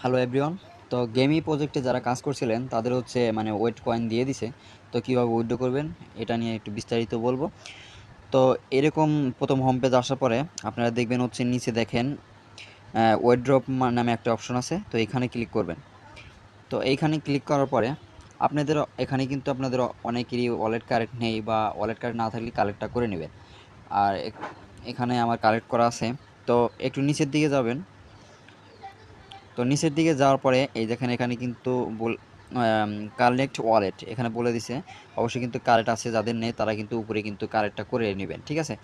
Hello everyone তো গেমি প্রজেক্টে যারা কাজ করছিলেন, তাদের হচ্ছে মানে ওয়েট কয়েন দিয়ে দিছে। তো কীভাবে উইথড্র করবেন, এটা নিয়ে একটু বিস্তারিত বলব। তো এরকম প্রথম হোম পেজ আসার পরে আপনারা দেখবেন হচ্ছে, নিচে দেখেন ওয়েড্রপ নামে একটা অপশন আছে। তো এখানে ক্লিক করবেন। তো এইখানে ক্লিক করার পরে আপনাদের, এখানে কিন্তু আপনাদের অনেকেরই ওয়ালেট কারেক্ট নেই বা ওয়ালেট কার্ড না থাকলে কালেক্টটা করে নেবেন। আর এখানে আমার কালেক্ট করা আছে। তো একটু নিচের দিকে যাবেন। তো নিচের দিকে যাওয়ার পরে, এই দেখেন এখানে কিন্তু কালেক্ট ওয়ালেট এখানে বলে দিছে। অবশ্যই কিন্তু কারেক্ট আছে, যাদের নেই তারা কিন্তু উপরে কিন্তু কারেক্টটা করে নেবেন, ঠিক আছে?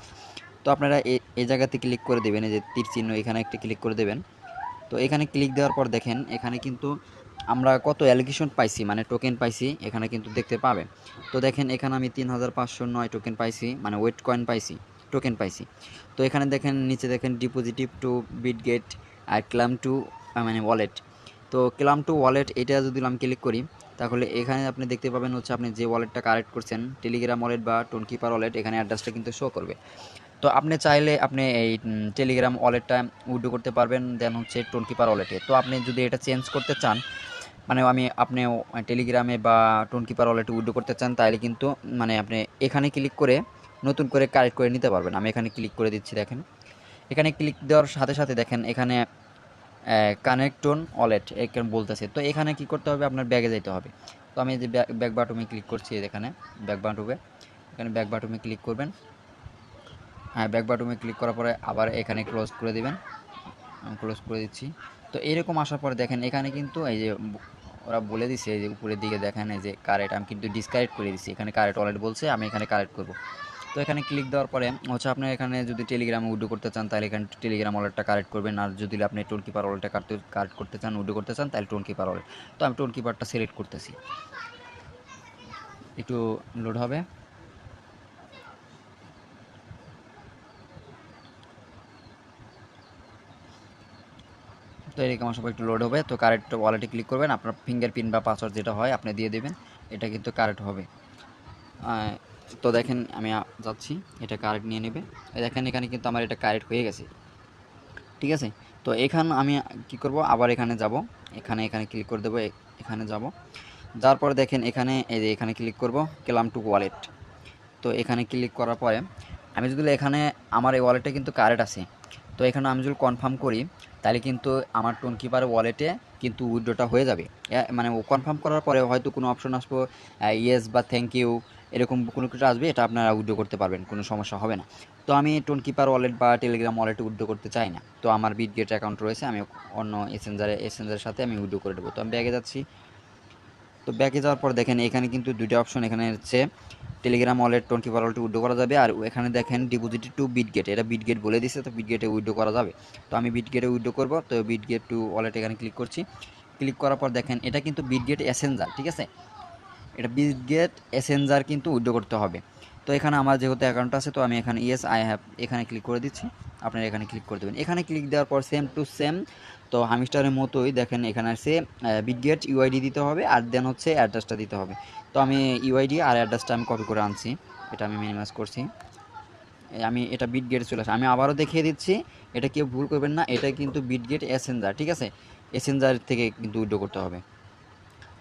তো আপনারা এই জায়গাতে ক্লিক করে দেবেন, এই যে তীর চিহ্ন এখানে একটা ক্লিক করে দেবেন। তো এখানে ক্লিক দেওয়ার পর দেখেন, এখানে কিন্তু আমরা কত অ্যালিগেশন পাইছি মানে টোকেন পাইছি, এখানে কিন্তু দেখতে পাবেন। তো দেখেন, এখানে আমি তিন হাজার পাঁচশো নয় টোকেন পাইছি মানে ওয়েট কয়েন পাইছি টোকেন পাইছি। তো এখানে দেখেন, নিচে দেখেন ডিপোজিটিভ টু বিট গেট আর ক্লাম টু মানে ওয়ালেট তো ক্লাম টু ওয়ালেট এটা যদি আমি ক্লিক করি, তাহলে এখানে আপনি দেখতে পাবেন হচ্ছে আপনি যে ওয়ালেটটা কারেক্ট করছেন টেলিগ্রাম ওয়ালেট বা টোনকিপার ওয়ালেট এখানে অ্যাড্রেসটা কিন্তু শো করবে। তো আপনি চাইলে আপনি এই টেলিগ্রাম ওয়ালেটটা উইড্রো করতে পারবেন, দেন হচ্ছে টোনকিপার ওয়ালেটে তো আপনি যদি এটা চেঞ্জ করতে চান মানে আমি, আপনি টেলিগ্রামে বা টোনকিপার ওয়ালেটে উইড্রো করতে চান তাহলে কিন্তু মানে আপনি এখানে ক্লিক করে নতুন করে কারেক্ট করে নিতে পারবেন। আমি এখানে ক্লিক করে দিচ্ছি, দেখেন। এখানে ক্লিক দেওয়ার সাথে সাথে দেখেন, এখানে কানেক্টন ওয়ালেট এখানে বলতেছে। তো এখানে কি করতে হবে? আপনার ব্যাগে যেতে হবে। তো আমি যে ব্যাক বাটনে ক্লিক করছি এখানে ব্যাক বাটুমে এখানে ব্যাক বাটনে ক্লিক করবেন। হ্যাঁ ব্যাক বাটনে ক্লিক করার পরে আবার এখানে ক্লোজ করে দেবেন। ক্লোজ করে দিচ্ছি। তো এরকম আসার পরে দেখেন, এখানে কিন্তু এই যে ওরা বলে দিছে যে উপরের দিকে দেখেন, এই যে কারেক্ট আমি কিন্তু ডিসকারেক্ট করে দিচ্ছি এখানে কারেক্ট ওয়ালেট বলছে, আমি এখানে কারেক্ট করব। তো এখানে ক্লিক দেওয়ার পরে, হচ্ছে আপনি এখানে যদি টেলিগ্রাম উডো করতে চান, তাহলে এখানে টেলিগ্রাম ওয়ালেটটা কারেক্ট করবেন। আর যদি আপনি টোন কিপার ওয়ালেটটা কারেক্ট করতে চান উডো করতে চান, তাহলে টোন কিপার ওয়ালেট তো আমি টোন কিপারটা সিলেক্ট করতেছি। একটু লোড হবে। তো এরকম সবাই একটু লোড হবে। তো কারেক্ট ওয়ালেটে ক্লিক করবেন। আপনার ফিঙ্গারপ্রিন্ট বা পাসওয়ার্ড যেটা হয়, আপনি দিয়ে দেবেন। এটা কিন্তু কারেক্ট হবে। তো দেখেন, আমি যাচ্ছি। এটা কারেক্ট নিয়ে নেবে। দেখেন, এখানে কিন্তু আমার এটা কারেক্ট হয়ে গেছে। ঠিক আছে? তো এখান আমি কি করব? আবার এখানে যাব। এখানে এখানে ক্লিক করে দেবো। এখানে যাব। যার পরে দেখেন, এখানে, এই যে এখানে ক্লিক করব কেলাম টু ওয়ালেট তো এখানে ক্লিক করার পরে, আমি যদি এখানে, আমার এই ওয়ালেটে কিন্তু কারেক্ট আছে। তো এখানে আমি যদি কনফার্ম করি তাহলে কিন্তু আমার টোন কিপার ওয়ালেটে কিন্তু উইড্রোটা হয়ে যাবে। মানে মানে কনফার্ম করার পরে হয়তো কোনো অপশন আসব ইয়েস বা থ্যাংক ইউ এরকম কোনো কিছু আসবে, এটা আপনারা উইড্রো করতে পারবেন, কোনো সমস্যা হবে না। তো আমি টোন কিপার ওয়ালেট বা টেলিগ্রাম ওয়ালেটে উইড্রো করতে চাই না। তো আমার বিটগেট অ্যাকাউন্ট রয়েছে, আমি অন্য এসেঞ্জারে এসেঞ্জারের সাথে আমি উইড্রো করে দেবো। তো আমি ব্যাগে যাচ্ছি তো ব্যাকে যাওয়ার পর দেখেন এখানে কিন্তু দুইটা অপশন এখানে হচ্ছে Telegram wallet twenty four wallet withdraw করা যাবে। আর এখানে দেখেন ডিপোজিট টু বিটগেট এটা বিটগেট বলে দিছে তো বিটগেটে উইড্রো করা যাবে। তো আমি বিটগেটে উইড্রো করব, তো বিটগেট টু ওয়ালেট এখানে ক্লিক করছি। ক্লিক করার পর দেখেন, এটা কিন্তু বিটগেট অ্যাসেঞ্জার ঠিক আছে? এটা বিটগেট অ্যাসেঞ্জার কিন্তু উইড্রো করতে হবে। তো এখানে আমার যেহেতু অ্যাকাউন্ট আছে, তো আমি এখানে ইয়েস আই হ্যাভ এখানে ক্লিক করে দিচ্ছি। আপনারা এখানে ক্লিক করে দেবেন। এখানে ক্লিক দেওয়ার পর সেম টু সেম তো হামিস্টারের মতোই দেখেন এখানে আছে বিটগেট ইউআইডি দিতে হবে আর দেন হচ্ছে অ্যাড্রেসটা দিতে হবে। তো আমি ইউআইডি আর অ্যাড্রেসটা আমি কপি করে আনছি। এটা আমি মিনিমাইজ করছি। আমি এটা বিটগেটে চলে আসে। আমি আবারও দেখিয়ে দিচ্ছি, এটা কেউ ভুল করবেন না, এটা কিন্তু বিটগেট এসেঞ্জার ঠিক আছে? এসেঞ্জার থেকে কিন্তু উইড্রো করতে হবে।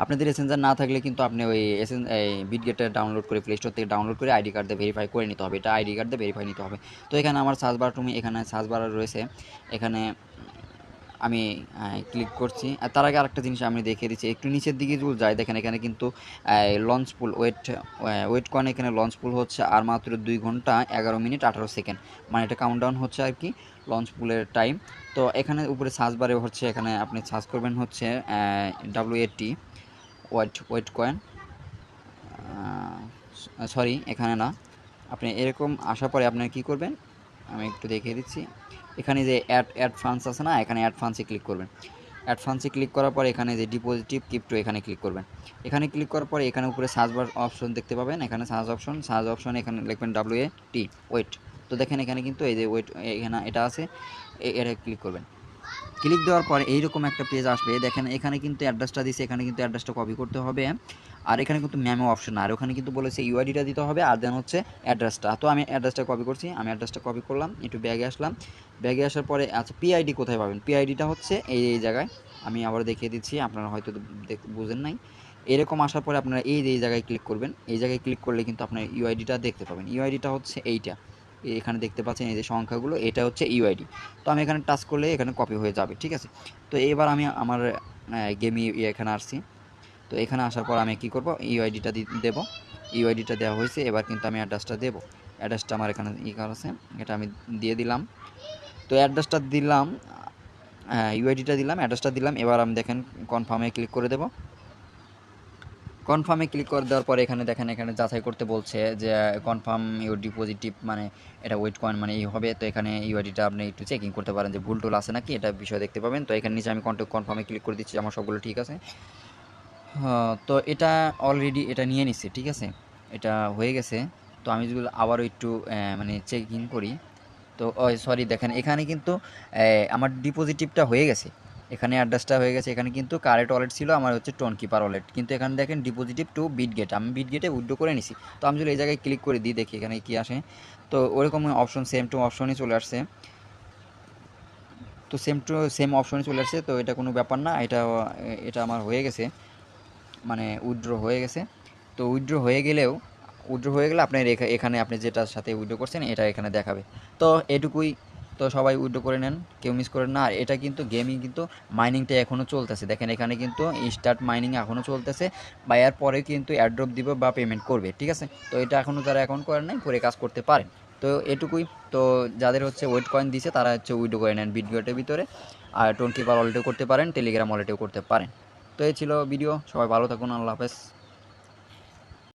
আপনাদের এসেঞ্জার না থাকলে কিন্তু আপনি ওই এসেন এই বিটগেটটা ডাউনলোড করে প্লে স্টোর থেকে ডাউনলোড করে আইডি কার্ড দিয়ে ভেরিফাই করে নিতে হবে। এটা আইডি কার্ড দিয়ে ভেরিফাই নিতে হবে। তো এখানে আমার সার্চ বার এখানে সার্চ বার রয়েছে। এখানে আমি ক্লিক করছি। আর তার আগে আরেকটা জিনিস আমি দেখিয়ে দিচ্ছি। একটু নিচের দিকে যদি যাই, দেখেন এখানে কিন্তু launch pool wait wait coin এখানে লঞ্চ পুল হচ্ছে আর মাত্র দুই ঘণ্টা এগারো মিনিট আঠারো সেকেন্ড মানে এটা কাউন্টডাউন হচ্ছে আর কি লঞ্চ পুলের টাইম তো এখানে উপরে সার্চ বারে হচ্ছে, এখানে আপনি সার্চ করবেন হচ্ছে ডাব্লিউ এটি ওয়েট ওয়েট কয়েন সরি, এখানে না। আপনি এরকম আসার পরে আপনার কি করবেন? আমি একটু দেখিয়ে দিচ্ছি। এখানে যে অ্যাড অ্যাড ফান্ডস আছে না, এখানে অ্যাড ফান্ডসে ক্লিক করবেন। অ্যাড ক্লিক করার পর এখানে যে ডিপোজিটিভ ক্রিপ্টো এখানে ক্লিক করবেন। এখানে ক্লিক করার পরে এখানে উপরে সার্চ বার অপশন দেখতে পাবেন। এখানে সার্চ অপশন সার্চ অপশন এখানে লিখবেন ডাব্লিউ এ টি ওয়েট তো দেখেন এখানে কিন্তু এই যে ওয়েট এখানে এটা আছে এটা ক্লিক করবেন। ক্লিক দেওয়ার পরে এইরকম একটা পেজ আসবে। দেখেন, এখানে কিন্তু অ্যাড্রেসটা দিছে এখানে কিন্তু অ্যাড্রেসটা কপি করতে হবে। আর এখানে কিন্তু ম্যামো অপশন আর ওখানে কিন্তু বলেছে ইউআইডিটা দিতে হবে, আর দেন হচ্ছে অ্যাড্রেসটা তো আমি অ্যাড্রেসটা কপি করছি, আমি অ্যাড্রেসটা কপি করলাম, একটু ব্যাগে আসলাম। ব্যাগে আসার পরে আচ্ছা পিআইডি কোথায় পাবেন? পিআইডিটা হচ্ছে এই এই জায়গায়। আমি আবার দেখিয়ে দিচ্ছি, আপনারা হয়তো বুঝেন নাই। এরকম আসার পরে আপনারা এই যে এই জায়গায় ক্লিক করবেন। এই জায়গায় ক্লিক করলে কিন্তু আপনার ইউআইডিটা দেখতে পাবেন। ইউআইডিটা হচ্ছে এইটা। এই এখানে দেখতে পাচ্ছেন এই যে সংখ্যাগুলো, এটা হচ্ছে ইউআইডি তো আমি এখানে টাচ করলে এখানে কপি হয়ে যাবে, ঠিক আছে? তো এবার আমি আমার গেমি এখানে আসছি। তো এখানে আসার পর আমি কি করব? ইউআইডিটা দেবো। ইউআইডিটা দেওয়া হয়েছে, এবার কিন্তু আমি অ্যাড্রেসটা দেবো। অ্যাড্রেসটা আমার এখানে ই আছে, এটা আমি দিয়ে দিলাম। তো অ্যাড্রেসটা দিলাম ইউআইডিটা দিলাম অ্যাড্রেসটা দিলাম, এবার আমি দেখেন কনফার্মে ক্লিক করে দেবো। কনফার্মে ক্লিক করে দেওয়ার পরে এখানে দেখেন এখানে যাচাই করতে বলছে যে কনফার্ম ইউর ডিপোজিটিভ মানে এটা ওয়েট কয়েন মানে এই হবে। তো এখানে ইউআইডিটা আপনি একটু চেকিং করতে পারেন যে ভুল টুল আছে নাকি এটা বিষয় দেখতে পাবেন। তো এখানে নিচে আমি কন্ট্যাক্ট কনফার্মে ক্লিক করে দিচ্ছি আমার সবগুলো ঠিক আছে। হ্যাঁ, তো এটা অলরেডি এটা নিয়ে নিচ্ছে ঠিক আছে? এটা হয়ে গেছে। তো আমি যদি আবারও একটু মানে চেক করি। তো সরি দেখেন এখানে কিন্তু আমার ডিপোজিটিভটা হয়ে গেছে। এখানে অ্যাড্রেসটা হয়ে গেছে। এখানে কিন্তু কারেন্ট ওয়ালেট ছিল, আমার হচ্ছে টোন কিপার ওয়ালেট কিন্তু এখানে দেখেন ডিপোজিটিভ টু বিট গেট আমি বিট গেটে উইড্রো করে নিছি। তো আমি যদি এই জায়গায় ক্লিক করে দিই, দেখি এখানে কি আসে। তো ওরকম অপশন সেম টু অপশনই চলে আসছে। তো সেম টু সেম অপশনে চলে আসছে। তো এটা কোনো ব্যাপার না, এটা এটা আমার হয়ে গেছে। মানে উইড্রো হয়ে গেছে। তো উইড্রো হয়ে গেলেও উইড্রো হয়ে গেলে আপনার এখা- এখানে আপনি যেটার সাথে উইড্রো করছেন, এটা এখানে দেখাবে। তো এটুকুই তো সবাই উইড্রো করে নেন, কেউ মিস করেন না। আর এটা কিন্তু গেমিং কিন্তু মাইনিংটা এখনও চলতেছে। দেখেন এখানে কিন্তু স্টার্ট মাইনিং এখনও চলতেছে। বা এর পরে কিন্তু অ্যাড্রপ দিবে বা পেমেন্ট করবে, ঠিক আছে? তো এটা এখনও যারা অ্যাকাউন্ট করেন নাই, করে কাজ করতে পারেন। তো এটুকুই। তো যাদের হচ্ছে ওয়েট কয়েন দিছে, তারা হচ্ছে উইড্রো করে নেন বিটগেটের ভিতরে। আর টোন কিপার ওয়ালেটেও করতে পারেন টেলিগ্রাম ওয়ালেটেও করতে পারেন। তো এই ছিল ভিডিও সবাই ভালো থাকুন, আল্লাহ হাফেজ।